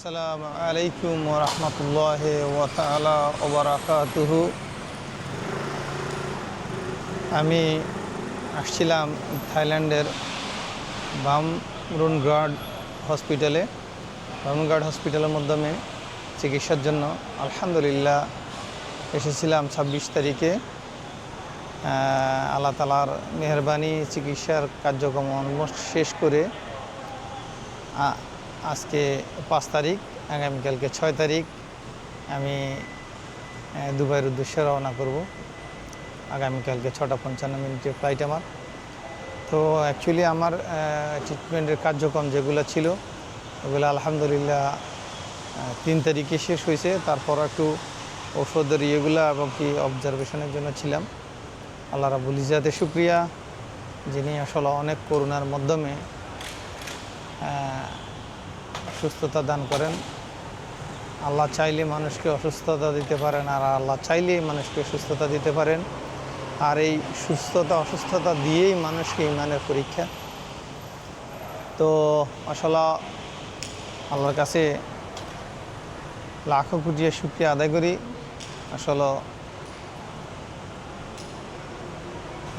আসসালামু আলাইকুম রহমতুল্লাহ ওবরাকাতুহু আমি আসছিলাম থাইল্যান্ডের বামরুনগার্ড হসপিটালে। বামরুনগার্ড হসপিটালের মাধ্যমে চিকিৎসার জন্য আলহামদুলিল্লাহ এসেছিলাম ছাব্বিশ তারিখে। আল্লাহ তালার মেহরবানি, চিকিৎসার কার্যক্রম অলমোস্ট শেষ করে আজকে পাঁচ তারিখ, আগামীকালকে ছয় তারিখ আমি দুবাইয়ের উদ্দেশ্যে রওনা করব। আগামীকালকে ছটা পঞ্চান্ন মিনিটের ফ্লাইট আমার। তো অ্যাকচুয়ালি আমার ট্রিটমেন্টের কার্যক্রম যেগুলো ছিল, ওগুলো আলহামদুলিল্লাহ তিন তারিখে শেষ হয়েছে। তারপর একটু ওষুধের ইয়েগুলো এবং কি অবজারভেশনের জন্য ছিলাম। আল্লাহ রাবুল ইজাতে শুক্রিয়া, যিনি আসলে অনেক করুণার মাধ্যমে সুস্থতা দান করেন। আল্লাহ চাইলে মানুষকে অসুস্থতা দিতে পারেন আর আল্লাহ চাইলে মানুষকে সুস্থতা দিতে পারেন। আর এই সুস্থতা, অসুস্থতা দিয়েই মানুষকে ইমানের পরীক্ষা। তো আসলে আল্লাহর কাছে লাখো কোটি শুক্রিয়া আদায় করি। আসলে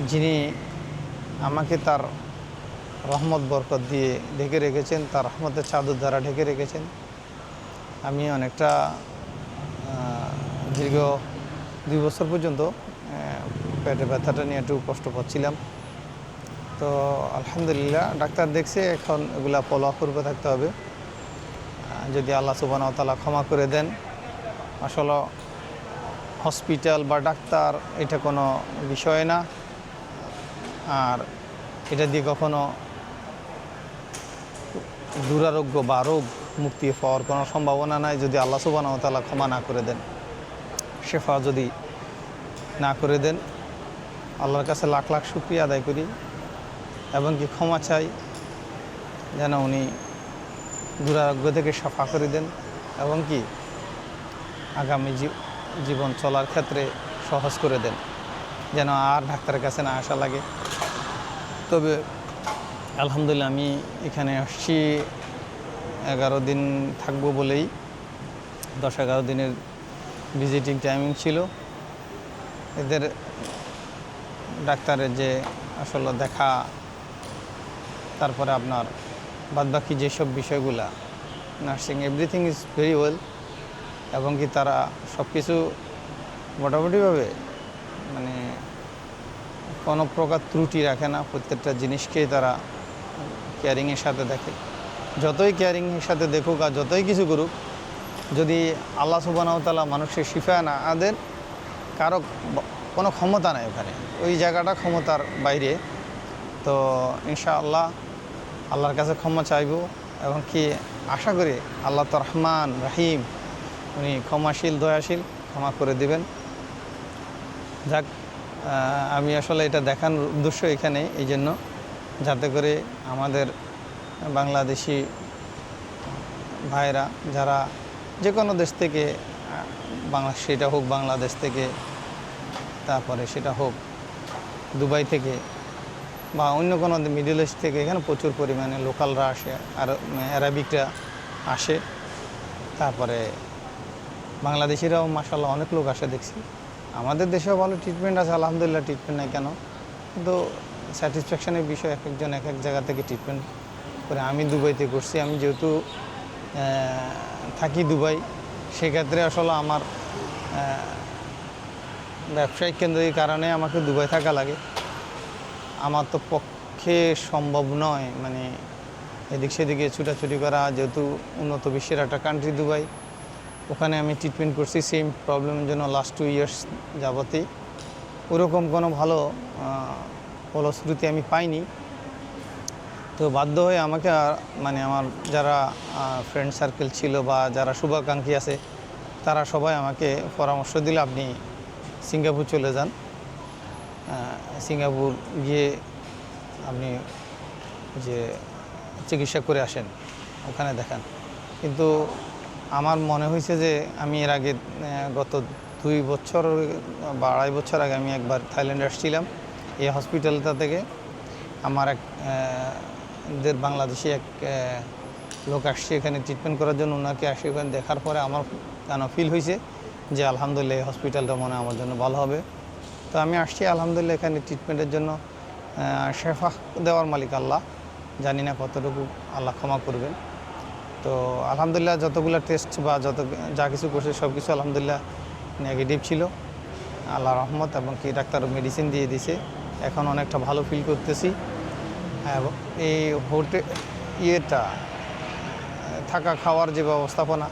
যিনি আমাকে তার রহমত, বরকত দিয়ে ঢেকে রেখেছেন, তার রহমতের চাদর দ্বারা ঢেকে রেখেছেন। আমি অনেকটা দীর্ঘ দুই বছর পর্যন্ত পেটে ব্যথাটা নিয়ে একটু কষ্ট পাচ্ছিলাম। তো আলহামদুলিল্লাহ, ডাক্তার দেখছে, এখন এগুলা ফলো করবে, থাকতে হবে। যদি আল্লাহ তালা ক্ষমা করে দেন আসলে হসপিটাল বা ডাক্তার এটা কোনো বিষয় না। আর এটা দিয়ে কখনো দুরারোগ্য বা রোগ মুক্তি পাওয়ার কোনো সম্ভাবনা নাই যদি আল্লাহ সুবাহ তালা ক্ষমা না করে দেন। শেফা যদি না করে দেন, আল্লাহর কাছে লাখ লাখ শুক্রিয়া আদায় করি এবং কি ক্ষমা চাই যেন উনি দুরারোগ্য থেকে সাফা করে দেন এবং কি আগামী জীবন চলার ক্ষেত্রে সহজ করে দেন, যেন আর ডাক্তারের কাছে না আসা লাগে। তবে আলহামদুলিল্লাহ, আমি এখানে আসছি এগারো দিন থাকব বলেই। দশ এগারো দিনের ভিজিটিং টাইমিং ছিল। এদের ডাক্তারের যে আসলে দেখা, তারপরে আপনার বাদবাকি যেসব বিষয়গুলা, nursing, everything is very well এবং কি তারা সব কিছু মোটামুটিভাবে মানে কোনো প্রকার ত্রুটি রাখে না, প্রত্যেকটা জিনিসকেই তারা কেয়ারিংয়ের সাথে দেখে। যতই কেয়ারিংয়ের সাথে দেখুক আর যতই কিছু করুক, যদি আল্লাহ সুবাহতালা মানুষের শিফা না দেন, কারও কোনো ক্ষমতা নাই ওখানে। ওই জায়গাটা ক্ষমতার বাইরে। তো ইনশাআল্লাহ আল্লাহর কাছে ক্ষমা চাইব এবং কি আশা করি আল্লাহ তো রহমান, রাহিম, উনি ক্ষমাশীল, দয়াশীল, ক্ষমা করে দিবেন। যাক আমি আসলে এটা দেখার উদ্দেশ্য এখানে এই জন্য। যাতে করে আমাদের বাংলাদেশি ভাইরা যারা যে কোনো দেশ থেকে, বাংলা সেটা হোক, বাংলাদেশ থেকে, তারপরে সেটা হোক, দুবাই থেকে বা অন্য কোনো মিডল ইস্ট থেকে এখানে প্রচুর পরিমাণে লোকালরা আসে, আর অ্যারাবিকরা আসে। তারপরে বাংলাদেশিরাও মাসাল্লাহ অনেক লোক আসে দেখছি। আমাদের দেশেও ভালো ট্রিটমেন্ট আছে, আলহামদুলিল্লাহ ট্রিটমেন্ট নাই কেন। কিন্তু স্যাটিসফ্যাকশনের বিষয় এক একজন এক এক জায়গা থেকে ট্রিটমেন্ট করে। আমি দুবাইতে করছি আমি যেহেতু থাকি দুবাই, সেক্ষেত্রে আসলে আমার ব্যবসায়িক কেন্দ্রের কারণে আমাকে দুবাই থাকা লাগে। আমার তো পক্ষে সম্ভব নয় মানে এদিক সেদিকে ছুটাছুটি করা, যেহেতু উন্নত বিশ্বের একটা কান্ট্রি দুবাই, ওখানে আমি ট্রিটমেন্ট করছি সেম প্রবলেমের জন্য লাস্ট টু ইয়ার্স যাবতেই। ওরকম কোনো ভালো ফলশ্রুতি আমি পাইনি। তো বাধ্য হয়ে আমাকে মানে আমার যারা ফ্রেন্ড সার্কেল ছিল বা যারা শুভাকাঙ্ক্ষী আছে, তারা সবাই আমাকে পরামর্শ দিলে, আপনি সিঙ্গাপুর চলে যান। সিঙ্গাপুর গিয়ে আপনি যে চিকিৎসা করে আসেন, ওখানে দেখান। কিন্তু আমার মনে হয়েছে যে আমি এর আগে গত দুই বছর, বা আড়াই বছর আগে আমি একবার থাইল্যান্ডে আসছিলাম। এই হসপিটালটা থেকে আমার এক দের বাংলাদেশি এক লোক আসছে এখানে ট্রিটমেন্ট করার জন্য। ওনাকে আসে ওখানে দেখার পরে আমার কেন ফিল হয়েছে যে আলহামদুলিল্লাহ এই হসপিটালটা মনে আমার জন্য ভালো হবে। তো আমি আসছি আলহামদুলিল্লাহ এখানে ট্রিটমেন্টের জন্য। শেফা দেওয়ার মালিক আল্লাহ। জানি না কতটুকু আল্লাহ ক্ষমা করবেন। তো আলহামদুলিল্লাহ যতগুলো টেস্ট বা যত যা কিছু করছে সব কিছু আলহামদুলিল্লাহ নেগেটিভ ছিল। আল্লাহ রহমত এবং কি ডাক্তার মেডিসিন দিয়ে দিছে। এখন অনেকটা ভালো ফিল করতেছি। এবং এই হোটেল ইয়েটা, থাকা খাওয়ার যে ব্যবস্থাপনা,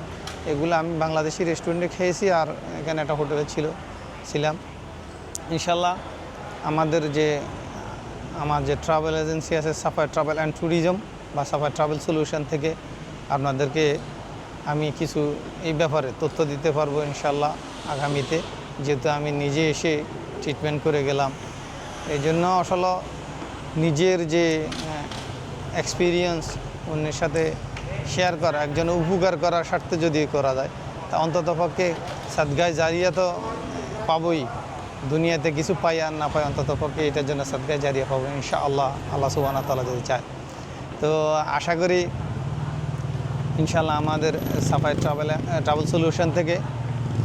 এগুলো আমি বাংলাদেশি রেস্টুরেন্টে খেয়েছি আর এখানে একটা হোটেলে ছিল, ছিলাম। ইনশাল্লাহ আমাদের যে, আমার যে ট্রাভেল এজেন্সি আছে সাফার ট্রাভেল অ্যান্ড ট্যুরিজম বা সাফার ট্রাভেল সলিউশন থেকে আপনাদেরকে আমি কিছু এই ব্যাপারে তথ্য দিতে পারব ইনশাল্লাহ আগামীতে। যেহেতু আমি নিজে এসে ট্রিটমেন্ট করে গেলাম এই জন্য আসলে নিজের যে এক্সপিরিয়েন্স অন্যের সাথে শেয়ার করা, একজন উপকার করার স্বার্থে যদি করা যায়, তা অন্তত পক্ষে সাদগায় জারিয়া তো পাবই। দুনিয়াতে কিছু পাই আর না পাই অন্তত পক্ষে এটার জন্য সাদগায় জারিয়া পাবো ইনশা আল্লাহ আল্লাহ সুবানা তালা যদি চায়। তো আশা করি ইনশাল্লাহ আমাদের সাফাই ট্রাভেল ট্রাভেল সলিউশন থেকে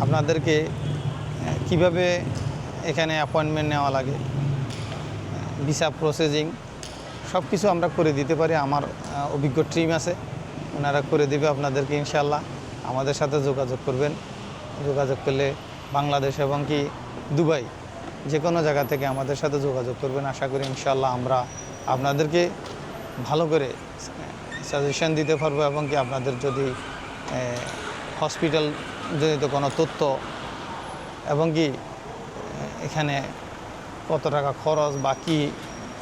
আপনাদেরকে কীভাবে এখানে অ্যাপয়েন্টমেন্ট নেওয়া লাগে ভিসা প্রসেসিং সব কিছু আমরা করে দিতে পারি। আমার অভিজ্ঞ টিম আছে, ওনারা করে দেবে আপনাদেরকে ইনশাল্লাহ আমাদের সাথে যোগাযোগ করবেন। যোগাযোগ করলে বাংলাদেশ এবং কি দুবাই যে কোনো জায়গা থেকে আমাদের সাথে যোগাযোগ করবেন। আশা করি ইনশাল্লাহ আমরা আপনাদেরকে ভালো করে সাজেশন দিতে পারব এবং কি আপনাদের যদি হসপিটাল জনিত কোনো তথ্য এবং কি এখানে কত টাকা খরচ বা কী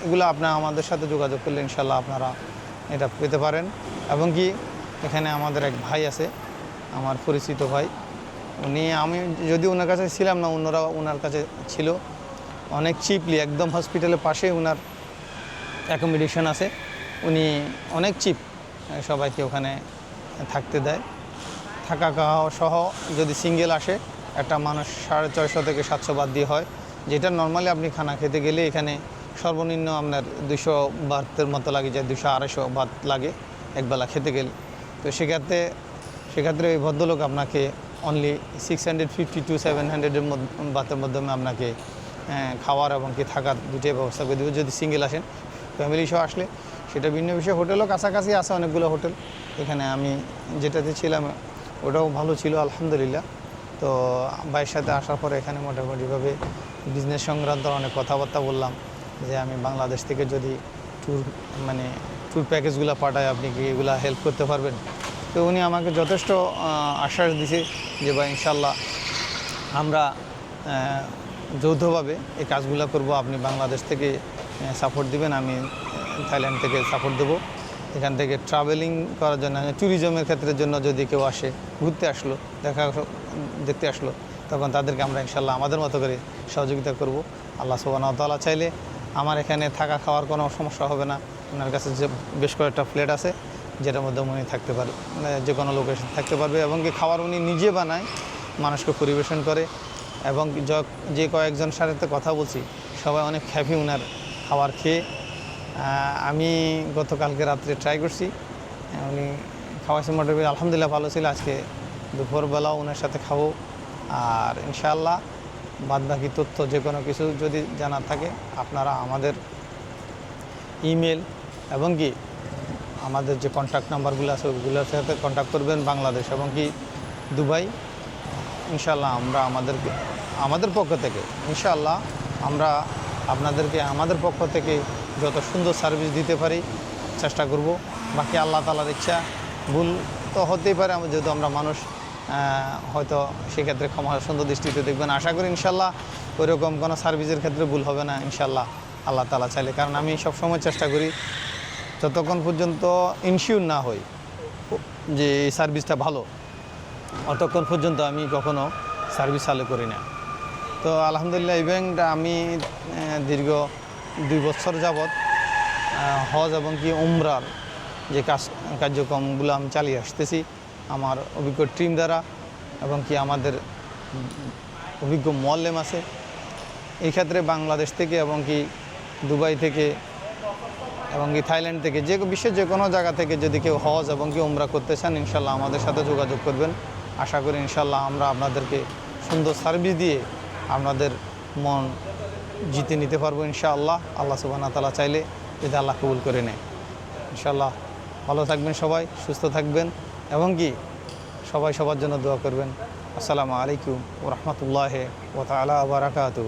এগুলো আপনার আমাদের সাথে যোগাযোগ করলে ইনশাল্লাহ আপনারা এটা পেতে পারেন। এবং কি, এখানে আমাদের এক ভাই আছে, আমার পরিচিত ভাই। উনি, আমি যদি ওনার কাছে ছিলাম না, অন্যরা ওনার কাছে ছিল। অনেক চিপলি, একদম হসপিটালের পাশে ওনার অ্যাকোমোডেশন আছে। উনি অনেক চিপ, সবাইকে ওখানে থাকতে দেয়। থাকা খাওয়া সহ যদি সিঙ্গেল আসে, একটা মানুষ সাড়ে ছয়শো থেকে সাতশো বাদ দিয়ে হয়। যেটা নর্মালি আপনি খানা খেতে গেলে এখানে সর্বনিম্ন আপনার দুশো বাতের মতো লাগে যায় দুশো আড়াইশো বাত লাগে একবেলা খেতে গেলে। তো সেক্ষেত্রে সেক্ষেত্রে ওই ভদ্রলোক আপনাকে only six hundred fifty two seven হান্ড্রেডের বাতের মাধ্যমে আপনাকে খাওয়ার এবং কি থাকার দুটোই ব্যবস্থা করে দেবে। যদি সিঙ্গেল আসেন ফ্যামিলি সহ আসলে সেটা ভিন্ন বিষয়। হোটেলও কাছাকাছি আছে অনেকগুলো হোটেল। এখানে আমি যেটাতে ছিলাম, ওটাও ভালো ছিল, আলহামদুলিল্লাহ। তো ভাইয়ের সাথে আসার পরে এখানে মোটামুটিভাবে বিজনেস সংক্রান্ত অনেক কথাবার্তা বললাম, যে আমি বাংলাদেশ থেকে যদি ট্যুর মানে ট্যুর প্যাকেজগুলো পাঠাই, আপনি কি এগুলা হেল্প করতে পারবেন? তো উনি আমাকে যথেষ্ট আশ্বাস দিছে যে ভাই ইনশাল্লাহ আমরা যৌথভাবে এই কাজগুলো করব, আপনি বাংলাদেশ থেকে সাপোর্ট দিবেন, আমি থাইল্যান্ড থেকে সাপোর্ট দেবো। এখান থেকে ট্রাভেলিং করার জন্য ট্যুরিজমের ক্ষেত্রের জন্য যদি কেউ আসে, ঘুরতে আসলো, দেখা, দেখতে আসলো তখন তাদেরকে আমরা ইনশাল্লাহ আমাদের মতো করে সহযোগিতা করব। আল্লাহ সুবাহতাল্লাহ চাইলে আমার এখানে থাকা খাওয়ার কোনো সমস্যা হবে না। ওনার কাছে যে বেশ কয়েকটা প্লেট আছে, যেটার মধ্যে উনি থাকতে পারবে মানে যে কোনো লোকেশন থাকতে পারবে এবং কি খাবার উনি নিজে বানায়, মানুষকে পরিবেশন করে এবং যে কয়েকজন সাথে কথা বলছি, সবাই অনেক হ্যাপি ওনার খাবার খেয়ে। আমি গতকালকে রাত্রে ট্রাই করছি, উনি খাওয়াইছে মোটামুটি, আলহামদুলিল্লাহ ভালো ছিল, আজকে দুপুরবেলাও ওনার সাথে খাব। আর ইনশাআল্লাহ বাদ বাকি তথ্য যে কোনো কিছু যদি জানার থাকে, আপনারা আমাদের ইমেল এবং কি আমাদের যে কন্ট্যাক্ট নাম্বারগুলো আছে ওইগুলোর সাথে কন্ট্যাক্ট করবেন বাংলাদেশ এবং কি দুবাই। ইনশাল্লাহ আমরা আমাদেরকে, আমাদের পক্ষ থেকে ইনশাল্লাহ আমরা আপনাদেরকে আমাদের পক্ষ থেকে যত সুন্দর সার্ভিস দিতে পারি, চেষ্টা করব। বাকি আল্লাহ তালার ইচ্ছা ভুল তো হতেই পারে, যেহেতু আমরা মানুষ। হয়তো সেক্ষেত্রে ক্ষমা সুন্দর দৃষ্টিতে দেখবেন। আশা করি ইনশাল্লাহ ওইরকম কোনো সার্ভিসের ক্ষেত্রে ভুল হবে না, ইনশাল্লাহ আল্লাহ তালা চাইলে। কারণ আমি সবসময় চেষ্টা করি, যতক্ষণ পর্যন্ত ইনশিওর না হই যে এই সার্ভিসটা ভালো, অতক্ষণ পর্যন্ত আমি কখনো সার্ভিস চালু করি না। তো আলহামদুলিল্লাহ ইভেন্টটা আমি দীর্ঘ দুই বছর যাবৎ হজ এবং কি উমরার যে কাজ কার্যক্রমগুলো আমি চালিয়ে আসতেছি আমার অভিজ্ঞ টিম দ্বারা এবং কি আমাদের অভিজ্ঞ মল্লেম আছে। এই ক্ষেত্রে বাংলাদেশ থেকে এবং কি দুবাই থেকে এবং কি থাইল্যান্ড থেকে যে বিশ্বের যে কোনো জায়গা থেকে যদি কেউ হজ এবং কি উমরা করতে চান ইনশাল্লাহ আমাদের সাথে যোগাযোগ করবেন। আশা করি ইনশাল্লাহ আমরা আপনাদেরকে সুন্দর সার্ভিস দিয়ে আপনাদের মন জিতে নিতে পারব ইনশাআল্লাহ। আল্লাহ সুবাহ তালা চাইলে যদি আল্লাহ কবুল করে নেয়। ইনশাল্লাহ ভালো থাকবেন সবাই, সুস্থ থাকবেন। এবং কি? সবাই সবার জন্য দোয়া করবেন। আসসালামু আলাইকুম রহমতুল্লাহ ও তালা বারাকাতু